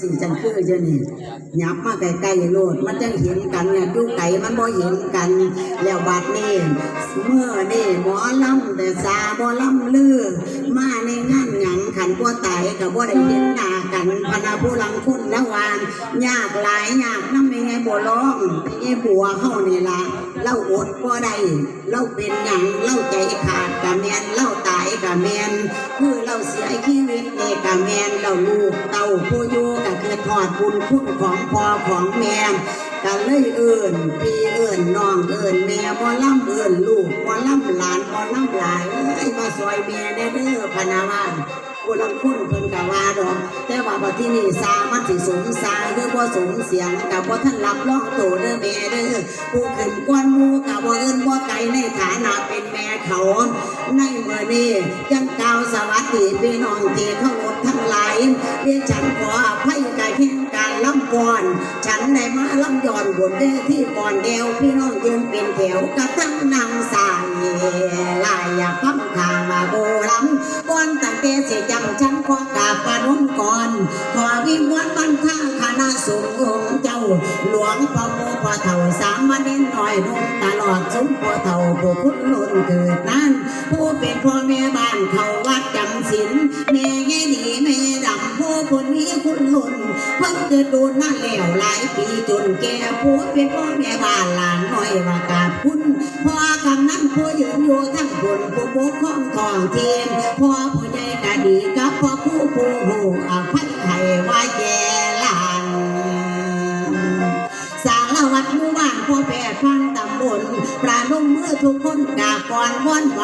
สิ่งจังคือเจ้านี่หยับมาไกลๆโลดมันจังเห็นกันเนี่ยอยู่ไกลมันบ่เห็นกัน แล้วบัดนี้เมื่อนี่หมอลำแต่สาบ่ลำลือ มาในงานหยังขันบ่ตายก็บ่ได้เห็นหน้ากันพนาผู้ลังคุณละวานยากหลายยากนำไม่ไงบ่ร้องไอ้บัวเฮานี่ล่ะเล่าอดบ่ได้เล่าเป็นหยังเล่าใจขาดกะแม่นเล่าต กะแม่นคือเราเสียชีวิตนี่กะแม่นเราลูกเต้าผู้อยู่ก็คือทอดบุญคุณของพ่อของแม่กันเลยเอิ่นพี่เอิ่นน้องเอิ่นแม่บ่ล่ำเอิ่นลูกบ่ล่ำหลานบ่ล่ำหลานเอ้ยมาซอยแม่เด้เด้อพนาวานผู้ลังคุณเพิ่นกะว่าดอกแต่ว่าบัดที่นี่สามันสิสงสายหรือบ่สงเสียงกับบ่ท่านรับรองโตเด้อแม่เด้อผู้ขึ้นก้อนหมู่กับบ่เอิ้นบ่ไกลในฐานะเป็นแม่เขาใน มื่อนี้ยังกล่าวสวัสดีพี่น้องที่เคารพทั้งหลายเรียนฉันขออภัยกายเพียงการลำก่อน ฉันได้มาลำย้อนบนเวทีก่อนเดียวพี่น้องยืนเป็นแถวกระทั่งนางสายลายอยากพังทางมาโบรำก่อนตั้งแต่เสียจำฉันขอกราบปนุนก่อน ขอวิงวอนบันทางคณะสงฆ์อง หลวงพ่อโมพ่อเฒ่าสามมาเน้นหน่อยนุ่มตลอดสมพ่อเฒ่าผู้คุณลุนเกิดนั้นผู้เป็นพ่อแม่บ้านเขาวัดจำศีลแม่แง่ดีแม่ดำผู้คนนี้คุณลุนเพิ่งเกิดดูนั่นแล้วหลายปีจนแก่ผู้เป็นพ่อแม่บ้านหลานน้อยว่ากาบคุณพ่อกำนั้นผู้ยืนอยู่ทั้งบนผู้ปกครองทองเทียนพ่อผู้ใหญ่กะดีกับพ่อผู้ผู้านุ่มเมื่อทุกคนกาบก่อนว่อนไหว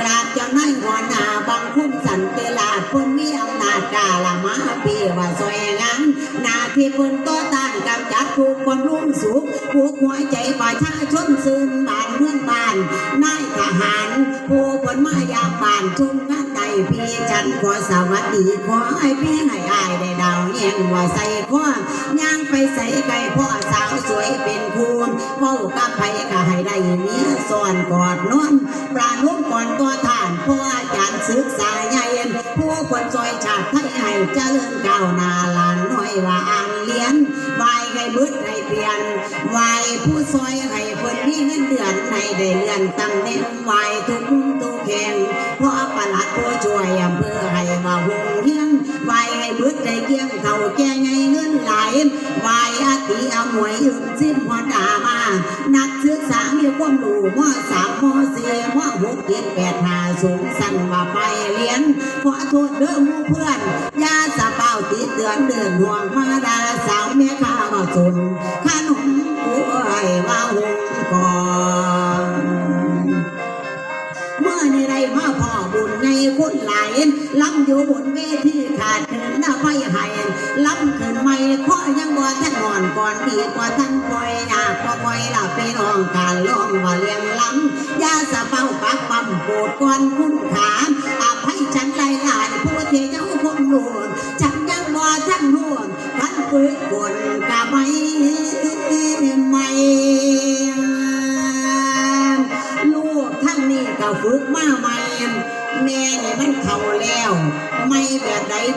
กราบเจ้านายหัวหน้าบางคุ้มสันเตลาดเพ้นมีอำนาจกาละมาปีว่าซอยงานหน้าที่เพิ่นต่อต้านกำจัดทุกคนรุ่งสุขผูกหัวใจประชาชนซื่นบานเมืองบานนายทหาร ผู้คนมายามบานชุมงานใดพี่ฉันขอสวัสดีขอให้พี่ให้อายได้ดาวเงียงว่าใส่ข้อย่างไปใส่ไก่พ่อสาว ชาติไทยให้เจริญก้าวหน้าลานน้อยว่าอ่านเรียนไหวให้บึดให้เปลี่ยนไหวผู้ซอยให้เพิ่นมีเงินเดือนให้ได้เลื่อนตำแหน่งไหวทุกมุมทุกแห่งเพราะประหลัดผู้ช่วยอำเภอให้มาหงเฮียนไหวให้บึดได้เกี้ยงเท่าแก่ไงเงินไหลายไหวอาติเอาหมวยยืมสิ้นพอดามานัก ความรู้มสามมสี่มหกเจ็ดแปดห้าสูงสั่นว่าไปเรียนขอโทษเด้อมู่เพื่อนยาสะเป่าติดเตือนเดินห่วงมาดาสาวแม่ข้ามาสุนขนมกูไอ้มาหงก่อนเมื่อในไรมาพ่อ คุณหลายล้ำอยู่บนเวทีขาดเขินหน้าไฟหายล้ำขึ้นไม่ข้อยังบ่ท่านนอนก่อนดีกว่าท่านปล่อยหน้าพอปล่อยหลับไปน้องการล้องว่าเลี้ยงล้ำยาสะเป้าปักปั๊มโปรดก่อนคุณขามอภัยฉันหลหลายผู้ที่เจ้าคงหลวนฉันยังบ่ท่านห่วงพันฝึกฝน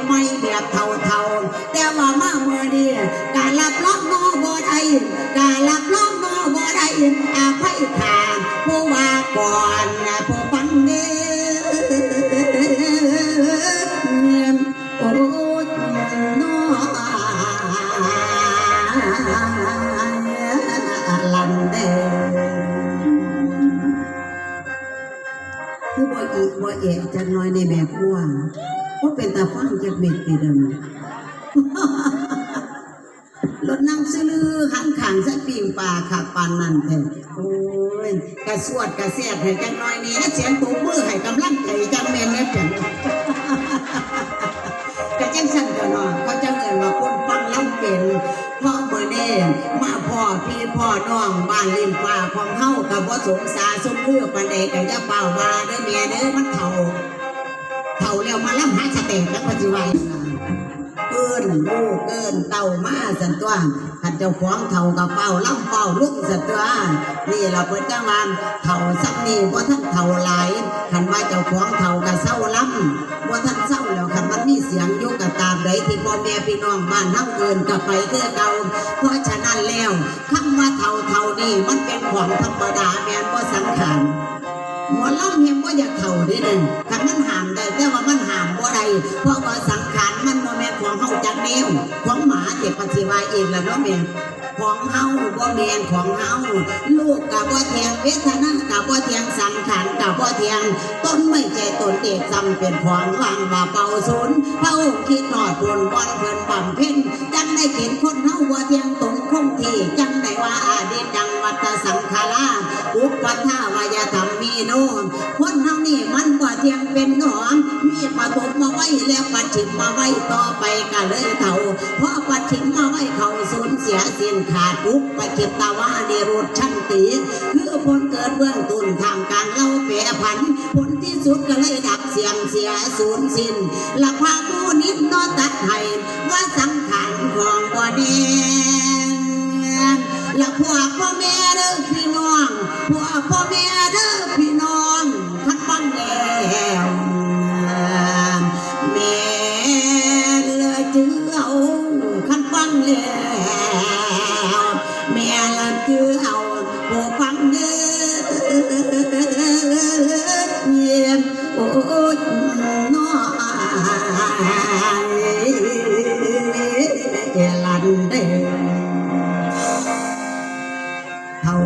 ไม่แบบเท่าเท่าๆแต่ว่ามาเมื่อนี้การรับรองนอบ่ได้การรับรองนอบ่ได้อาภัยทางผู้ว่าก่อนผู้ฟังเด้อโอ้ยนอลันเด้คือบ่อีบ่เอะจักน้อยในแบบกว้าง ก็เป็นตาฟังจักเม็ดติเดิมรถนั่งซื้อลือหันขางใส่ปิ่งปลาขับปานนั่นแท้โอ้ยกระสวดกระแซดให้จักหน้อยนี้เสียงตูมือให้กำลังใจจังแม่นแม่เป็นกระจังสั่นก็นาะเขาจะเอิ้นว่าคนฟังลำเป็นเพราะมื้อเนี้มาพ่อพี่พ่อน้องบ้านริมฟ้าของเฮาก็บ่สงสารสมเลือปานใดก็อย่าเป่าว่าเด้อแม่เด้อมันเฒ่า เฒ่าแล้วมาล้ำหาสเต็กแล้วก็สิว่าอย่างนั้นเอิ้นลูกเอิ้นเต่ามาสันตัวคันเจ้าของเฒ่าก็เฝ้าลำเฝ้าลุกสันตัวนี่ล่ะเพิ่นจังว่าเฒ่าซักนี้บ่าทันเฒ่าหลายคันว่าเจ้าของเฒ่าก็เศร้าลำบ่าทันเศร้าแล้วคันมันมีเสียงอยู่ก็ตามใดที่พ่อแม่พี่น้องบ้านเฮาเกินกับไปเคือเก่าเพราะฉะนั้นแล้วคำว่าเท่าเท่านี่มันเป็นของธรรมดาแม่นบ่สังขารหมอลำเฮียบ่าอยากเท่าเด้เด้คันมั เพราะว่าสังขารมันบ่แม่นของเฮาจักแนวของหมาเด็กปฏิวัติเองล่ะเนาะแม่ของเฮาบ่แม่นของเฮาลูกกับบ่เทียงเวทนากับบ่เทียงสังขารกับบ่เทียง ต้นไม่ใจต้นเอกจำเป็นของวางบ่าเป่าศูนย์พระองค์คิดนอดบนบอนเพิ่นบำเพ็ญจังได้เห็นคนเฮาบ่เทียงตรงคงที่จังได้ว่าอาดีตดังวัฏสังขาราอุปทาวายธรรมมีโนนคนเฮานี่มันบ่ เทียงเป็นหนอม มีปฐมมาไว้แล้วปัจฉิมมาไว้ต่อไปก็เลยเท่าเพราะปัจฉิมมาไว้เขาสูญเสียสิ้นขาดอุปเกิตตาวาเนรุชชันติคือผลเกิดเบื้องต้นทางการเล่าแปรผัน ผลที่สุดก็เลยดับเสียงเสียสูญสิ้นละพาผู้นิดนอตัดให้ว่าสังขารของบ่แดงละพวกพ่อแม่